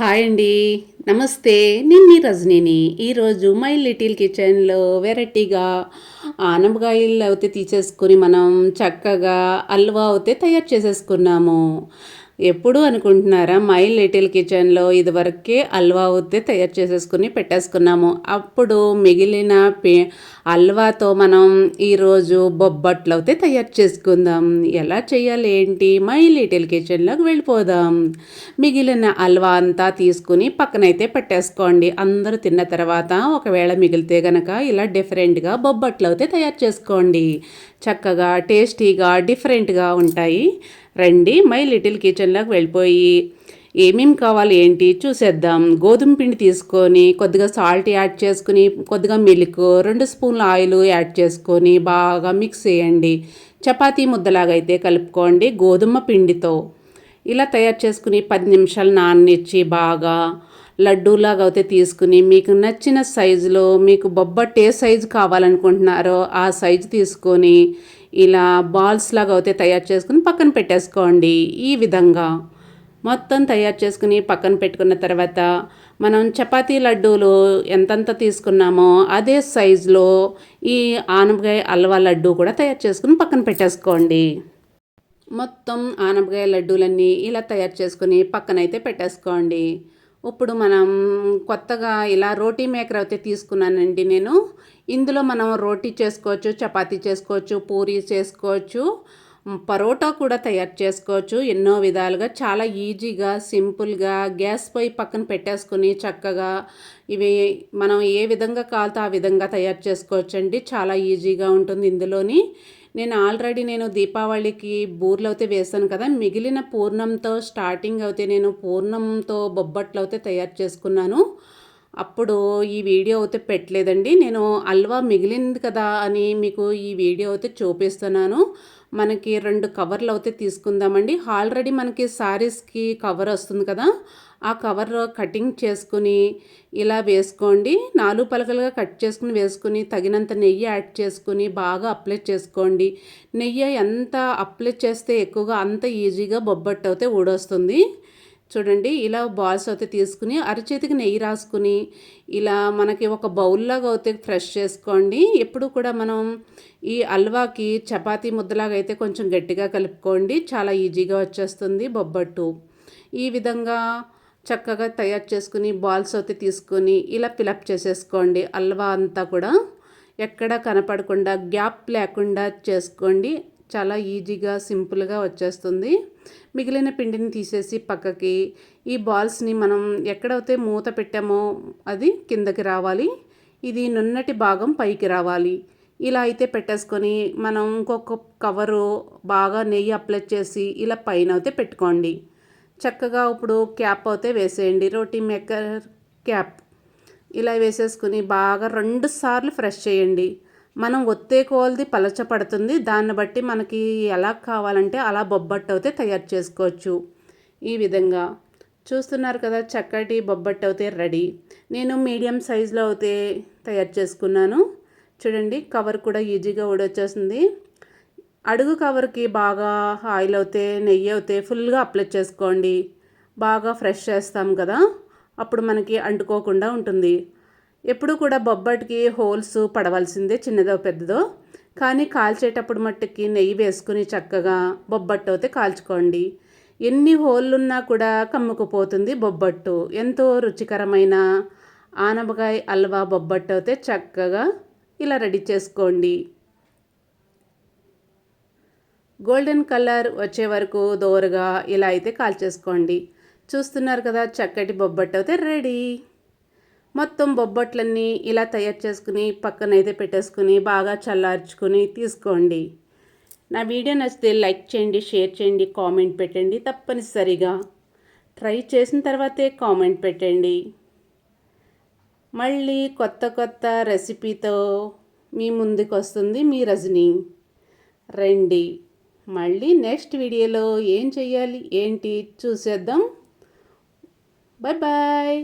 Hi అండి. నమస్తే. నేను మీ రజనీని. ఈరోజు మై లిటిల్ కిచెన్లో వెరైటీగా ఆనపకాయలు అయితే తీసేసుకొని మనం చక్కగా అల్వా అయితే తయారు చేసేసుకున్నాము. ఎప్పుడు అనుకుంటున్నారా? మై లిటిల్ కిచెన్లో ఇదివరకే అల్వా అయితే తయారు చేసేసుకుని పెట్టేసుకున్నాము. అప్పుడు మిగిలిన పే అల్వాతో మనం ఈరోజు బొబ్బట్లు అయితే తయారు చేసుకుందాం. ఎలా చేయాలి ఏంటి మై లిటిల్ కిచెన్లోకి వెళ్ళిపోదాం. మిగిలిన అల్వా అంతా తీసుకుని పక్కనైతే పెట్టేసుకోండి. అందరూ తిన్న తర్వాత ఒకవేళ మిగిలితే గనక ఇలా డిఫరెంట్గా బొబ్బట్లు అయితే తయారు చేసుకోండి. చక్కగా టేస్టీగా డిఫరెంట్గా ఉంటాయి. రండి మై లిటిల్ కిచెన్లోకి వెళ్ళిపోయి. ఏమేమి కావాలి ఏంటి చూసేద్దాం. గోధుమ పిండి తీసుకొని కొద్దిగా సాల్ట్ యాడ్ చేసుకుని కొద్దిగా మిల్క్ రెండు స్పూన్ల ఆయిల్ యాడ్ చేసుకొని బాగా మిక్స్ చేయండి. చపాతీ ముద్దలాగా అయితే కలుపుకోండి గోధుమ పిండితో. ఇలా తయారు చేసుకుని పది నిమిషాలు నాననిచ్చి బాగా లడ్డూలాగా అయితే తీసుకుని మీకు నచ్చిన సైజులో మీకు బొబ్బట్ ఏ సైజు కావాలనుకుంటున్నారో ఆ సైజు తీసుకొని ఇలా బాల్స్ లాగా అయితే తయారు చేసుకుని పక్కన పెట్టేసుకోండి. ఈ విధంగా మొత్తం తయారు చేసుకుని పక్కన పెట్టుకున్న తర్వాత మనం చపాతీ లడ్డూలు ఎంతంత తీసుకున్నామో అదే సైజులో ఈ ఆనపకాయ అల్వా లడ్డు కూడా తయారు చేసుకుని పక్కన పెట్టేసుకోండి. మొత్తం ఆనపకాయ లడ్డూలన్నీ ఇలా తయారు చేసుకుని పక్కనైతే పెట్టేసుకోండి. ఇప్పుడు మనం కొత్తగా ఇలా రోటీ మేకర్ అయితే తీసుకున్నానండి నేను. ఇందులో మనం రోటీ చేసుకోవచ్చు చపాతీ చేసుకోవచ్చు పూరీ చేసుకోవచ్చు. పరోటా కూడా తయారు చేసుకోవచ్చు. ఎన్నో విధాలుగా చాలా ఈజీగా సింపుల్గా గ్యాస్ పొయ్యి పక్కన పెట్టేసుకుని చక్కగా ఇవి మనం ఏ విధంగా కావాలో ఆ విధంగా తయారు చేసుకోవచ్చు అండి చాలా ఈజీగా ఉంటుంది ఇందులోని. నేను ఆల్రెడీ నేను దీపావళికి బూర్లు అయితే వేసాను కదా. మిగిలిన పూర్ణంతో స్టార్టింగ్ అయితే నేను పూర్ణంతో బొబ్బట్లు అయితే తయారు చేసుకున్నాను. అప్పుడు ఈ వీడియో అయితే పెట్టలేదండి. నేను అల్వా మిగిలింది కదా అని మీకు ఈ వీడియో అయితే చూపిస్తున్నాను. మనకి రెండు కవర్లు అయితే తీసుకుందామండి. ఆల్రెడీ మనకి శారీస్కి కవర్ వస్తుంది కదా ఆ కవర్ కటింగ్ చేసుకుని ఇలా వేసుకోండి. నాలుగు పలకలుగా కట్ చేసుకుని వేసుకుని తగినంత నెయ్యి యాడ్ చేసుకుని బాగా అప్లై చేసుకోండి. నెయ్యి ఎంత అప్లై చేస్తే ఎక్కువగా అంత ఈజీగా బొబ్బట్టు అయితే ఊడొస్తుంది. చూడండి ఇలా బాల్స్ అయితే తీసుకుని అరచేతికి నెయ్యి రాసుకుని ఇలా మనకి ఒక బౌల్లాగా అయితే ఫ్రెష్ చేసుకోండి. ఎప్పుడు కూడా మనం ఈ అల్వాకి చపాతీ ముద్దలాగా అయితే కొంచెం గట్టిగా కలుపుకోండి. చాలా ఈజీగా వచ్చేస్తుంది బొబ్బట్టు. ఈ విధంగా చక్కగా తయారు చేసుకుని బాల్స్ అయితే తీసుకొని ఇలా ఫిలప్ చేసేసుకోండి అల్వా అంతా కూడా. ఎక్కడ కనపడకుండా గ్యాప్ లేకుండా చేసుకోండి. చాలా ఈజీగా సింపుల్గా వచ్చేస్తుంది. మిగిలిన పిండిని తీసేసి పక్కకి ఈ బాల్స్ని మనం ఎక్కడైతే మూత పెట్టామో అది కిందకి రావాలి. ఇది నున్నటి భాగం పైకి రావాలి. ఇలా అయితే పెట్టేసుకొని మనం ఇంకొక కవరు బాగా నెయ్యి అప్లై చేసి ఇలా పైన అయితే పెట్టుకోండి. చక్కగా ఇప్పుడు క్యాప్ అయితే వేసేయండి. Roti maker cap. ఇలా వేసేసుకుని బాగా రెండు సార్లు ఫ్రెష్ చేయండి. మనం ఒత్తే కోల్ది పలచపడుతుంది దాన్ని బట్టి మనకి ఎలా కావాలంటే అలా బొబ్బట్టు అయితే తయారు చేసుకోవచ్చు. ఈ విధంగా చూస్తున్నారు కదా చక్కటి బొబ్బట్టు అయితే రెడీ. నేను మీడియం సైజులో అయితే తయారు చేసుకున్నాను. చూడండి కవర్ కూడా ఈజీగా ఊడొచ్చేసింది. అడుగు కవర్కి బాగా ఆయిల్ అవుతే నెయ్యి అవుతే ఫుల్గా అప్లై చేసుకోండి. బాగా ఫ్రెష్ చేస్తాం కదా అప్పుడు మనకి అంటుకోకుండా ఉంటుంది. ఎప్పుడు కూడా బొబ్బటికి హోల్స్ పడవలసిందే చిన్నదో పెద్దదో. కానీ కాల్చేటప్పుడు మట్టుకి నెయ్యి వేసుకుని చక్కగా బొబ్బట్టు అయితే కాల్చుకోండి. ఎన్ని హోళ్ళున్నా కూడా కమ్ముకుపోతుంది బొబ్బట్టు. ఎంతో రుచికరమైన ఆనపకాయ అల్వా బొబ్బట్టు అయితే చక్కగా ఇలా రెడీ చేసుకోండి. గోల్డెన్ కలర్ వచ్చే వరకు దోరగా ఇలా అయితే కాల్చేసుకోండి. చూస్తున్నారు కదా చక్కటి బొబ్బట్టు అయితే రెడీ. మొత్తం బొబ్బట్లన్నీ ఇలా తయారు చేసుకుని పక్కన అయితే పెట్టేసుకుని బాగా చల్లార్చుకుని తీసుకోండి. నా వీడియో నచ్చితే లైక్ చేయండి షేర్ చేయండి కామెంట్ పెట్టండి తప్పనిసరిగా. ట్రై చేసిన తర్వాతే కామెంట్ పెట్టండి. మళ్ళీ కొత్త కొత్త రెసిపీతో మీ ముందుకు వస్తుంది మీ రజనీ. రండి. మళ్ళీ నెక్స్ట్ వీడియోలో ఏం చేయాలి ఏంటి చూసేద్దాం. Bye bye